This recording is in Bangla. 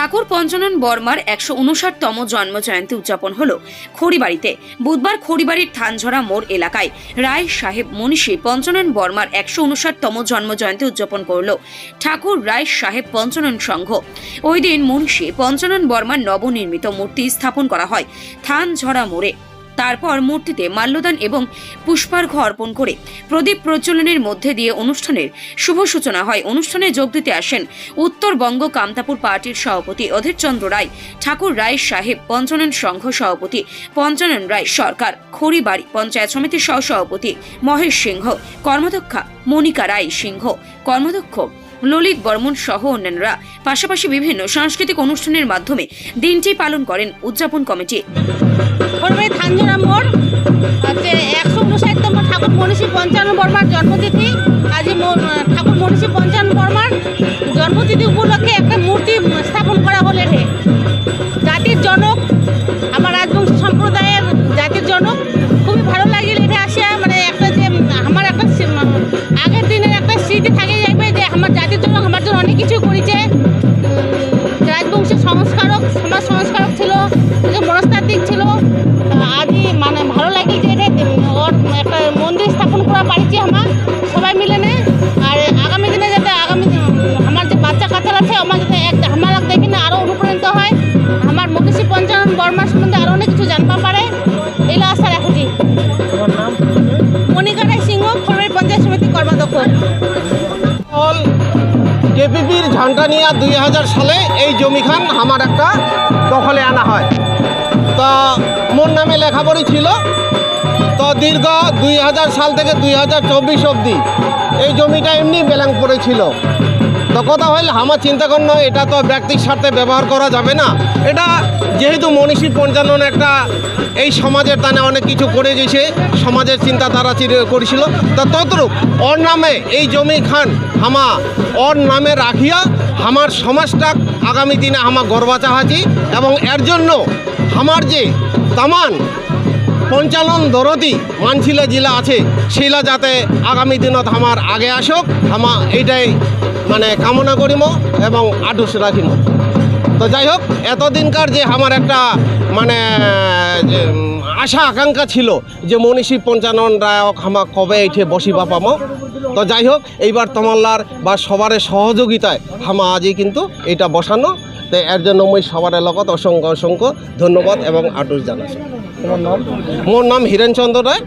ঠাকুর পঞ্চানন বর্মার একশো উনষাটতম জন্ম জয়ন্তী উদযাপন হল খড়িবাড়িতে। বুধবার খড়িবাড়ির থানঝরা মোড় এলাকায় রায় সাহেব মনীষী পঞ্চানন বর্মার একশো উনষাটতম জন্ম জয়ন্তী উদযাপন করল ঠাকুর রায় সাহেব পঞ্চানন সংঘ। ওই দিন মনীষী পঞ্চানন বর্মার নবনির্মিত মূর্তি স্থাপন করা হয় থানঝরা মোড়ে। তারপর মূর্তিতে মাল্যদান এবং পুষ্পার্ঘ্য অর্পণ করে প্রদীপ প্রজ্বলনের মধ্যে দিয়ে অনুষ্ঠানের শুভ সূচনা হয়। অনুষ্ঠানে যোগ দিতে আসেন উত্তরবঙ্গ কামতাপুর পার্টির সভাপতি অধীরচন্দ্র রায়, ঠাকুর রায় সাহেব, পঞ্চানন সংঘ সভাপতি পঞ্চানন রায় সরকার, খড়িবাড়ি পঞ্চায়েত সমিতির সহ সভাপতি মহেশ সিংহ, কর্মাধ্যক্ষা মনিকা রায় সিংহ, কর্মাধ্যক্ষ ললিত বর্মন সহ অন্যান্যরা। পাশাপাশি বিভিন্ন সাংস্কৃতিক অনুষ্ঠানের মাধ্যমে দিনটি পালন করেন উদযাপন কমিটি। করবে থানজোড়া মোড় হচ্ছে একশো উনষাটতম ঠাকুর মনীষী পঞ্চান্ন বর্মার জন্মতিথি। আজ ঠাকুর মনীষী পঞ্চান্ন বর্মার জন্মতিথি উপলক্ষে একটা মূর্তি আমার মুখেশী পঞ্চানন বর্মার সম্বন্ধে আরও অনেক কিছু জানতে পারে। এগুলো আশা রাখছি। মনিকা রায় সিংহ খোলবাড়ি পঞ্চায়েত সমিতি কর্মাধ্যক্ষ। কেপিপির কেপিপির ঝান্টানিয়া দুই হাজার সালে এই জমিখান আমার একটা দখলে আনা হয়। তা মোর নামে লেখাপড়ি ছিল দীর্ঘ দুই হাজার সাল থেকে দুই হাজার চব্বিশ অবধি। এই জমিটা এমনি বেলাং পড়েছিল তো কথা হইল আমার চিন্তা করল এটা তো ব্যক্তিক স্বার্থে ব্যবহার করা যাবে না। এটা যেহেতু মনীষী পঞ্চানন একটা এই সমাজের টানে অনেক কিছু করে গেছে, সমাজের চিন্তাধারা করেছিল। তা তদ্রূপ ওর নামে এই জমি খান হামা, ওর নামে রাখিয়া আমার সমাজটা আগামী দিনে আমার গর্বা চাহাছি এবং এর জন্য আমার যে তামান পঞ্চালন দরদি মানছিলা জেলা আছে শিলা যাতে আগামী দিনত আমার আগে আসুক, আমা এইটাই মানে কামনা করিম এবং আটুস রাখিম। তো যাই হোক, এতদিনকার যে আমার একটা মানে আশা, আকাঙ্ক্ষা ছিল যে মনীষী পঞ্চানন রায়ক হামা কবে এঠে বসিবা পাম তো যাই হোক এইবার তোমাল্লার বা সবার সহযোগিতায় হামা আজই কিন্তু এটা বসানো। তো এর জন্য মই সবার লগত অসংখ্য অসংখ্য ধন্যবাদ এবং আটুস জানাচ্ছি। মোর নাম হিরেনচন্দ্র রায়।